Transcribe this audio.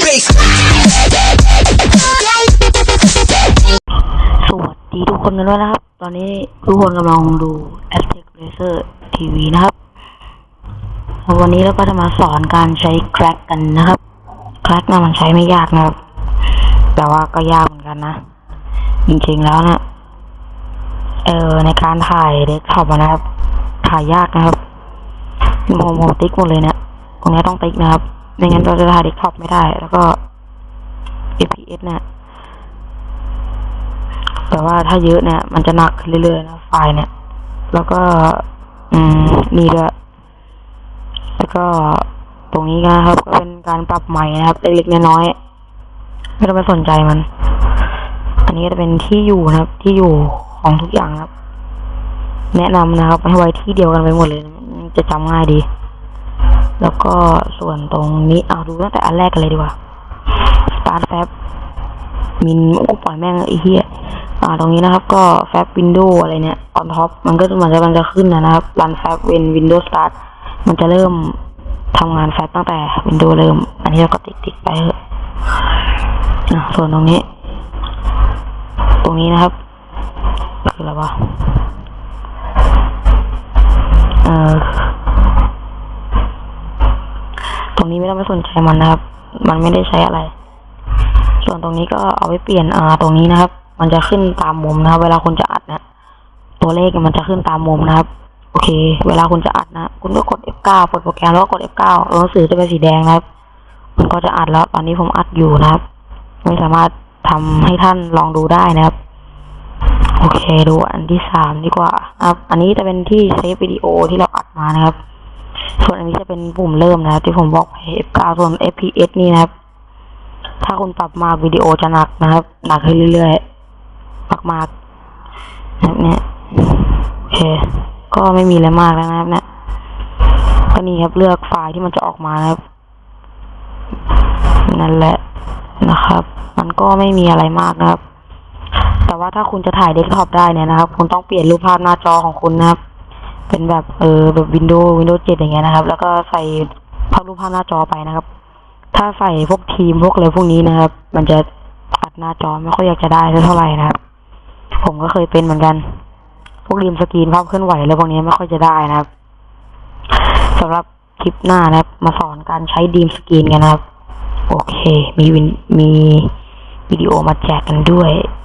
bass. สวัสดีทุกคนกันด้วยนะครับ ตอนนี้ทุกคนกำลังดู Aztec Racer TV นะครับ วันนี้เราก็จะมาสอนการใช้ crack กันนะครับ crack นะมันใช้ไม่ยากนะครับ แต่ว่าก็ยากเหมือนกันนะ จริงๆแล้วนะเออในการถ่ายเดสก์ท็อปนะครับ ถ่ายยากนะครับผมผมติ๊กหมดเลยเนะี่ยตรงนี้ต้องติ๊กนะครับ ไม่งั้นเราจะถ่ายเดสก์ท็อปไม่ได้ แล้วก็ FPS เนี่ย แต่ว่าถ้าเยอะเนี่ย มันจะหนักขึ้นเรื่อยๆนะไฟล์เนี่ย แล้วก็ อืมนี่ด้วยแล้วก็ตรงนี้นะครับ ก็เป็นการปรับใหม่นะครับเล็กๆน้อยๆไม่ต้องไปสนใจมัน อันนี้จะเป็นที่อยู่นะครับ ที่อยู่ของทุกอย่างนะครับ แนะนำนะครับให้ไว้ที่เดียวกันไปหมดเลยนะจะจำง่ายดี แล้วก็ส่วนตรงนี้เอาดูตั้งแต่อันแรกกันเลยดีกว่า start fab มินโอ้ปล่อยแม่งไอ้เหี้ยอ่า ตรงนี้นะครับ ก็แฟบวินโดว์อะไรเนี่ย on top มันก็มันจะมันจะขึ้นนะนะครับรันแฟบเวนวินโดว์สตาร์ทมันจะเริ่มทำงานแฟบตั้งแต่วินโดว์เริ่ม อันนี้เราก็ติดติดไปเถอะอะส่วนตรงนี้ ตรงนี้นะครับ คืออะไรวะ ไม่สนใจมันนะครับ มันไม่ได้ใช้อะไร ส่วนตรงนี้ก็เอาไว้เปลี่ยนอ่าตรงนี้นะครับ มันจะขึ้นตามมุมนะครับ เวลาคุณจะอัดนะตัวเลขมันจะขึ้นตามมุมนะครับ โอเค เวลาคุณจะอัดนะ คุณก็กด F9 เปิดโปรแกรมแล้วก็กด F9 ตัวหนังสือจะเป็นสีแดงนะครับ มันก็จะอัดแล้ว ตอนนี้ผมอัดอยู่นะครับ ไม่สามารถทำให้ท่านลองดูได้นะครับ โอเค ดูอันที่สามดีกว่าครับ อันนี้จะเป็นที่เซฟวิดีโอที่เราอัดมานะครับ ส่วนอันนี้จะเป็นปุ่มเริ่มนะครับ ที่ผมบอกไป F9 ส่วน FPS นี่นะครับ ถ้าคุณปรับมาวิดีโอจะหนักนะครับหนักขึ้นเรื่อยๆมากมากๆนะครับเนี่ยโอเค ก็ไม่มีอะไรมากแล้วนะครับ เนี่ยก็นี่ครับเลือกไฟล์ที่มันจะออกมานะครับ นั่นแหละนะครับ มันก็ไม่มีอะไรมากนะครับ แต่ว่าถ้าคุณจะถ่ายเดสก์ท็อปได้เนี่ยนะครับ คุณต้องเปลี่ยนรูปภาพหน้าจอของคุณนะครับ เป็นแบบเออแบบวินโดว์วินโดว์เจ็ดอย่างเงี้ยนะครับ แล้วก็ใส่ภาพรูปภาพหน้าจอไปนะครับ ถ้าใส่พวกทีมพวกอะไรพวกนี้นะครับ มันจะอัดหน้าจอไม่ค่อยอยากจะได้เท่าไหร่นะครับ ผมก็เคยเป็นเหมือนกัน พวกริมสกรีนภาพเคลื่อนไหวอะไรพวกนี้ไม่ค่อยจะได้นะครับสำหรับคลิปหน้านะครับ มาสอนการใช้ดีมสกรีนกันนะครับ โอเค มีวินมีวิดีโอมาแจกกันด้วย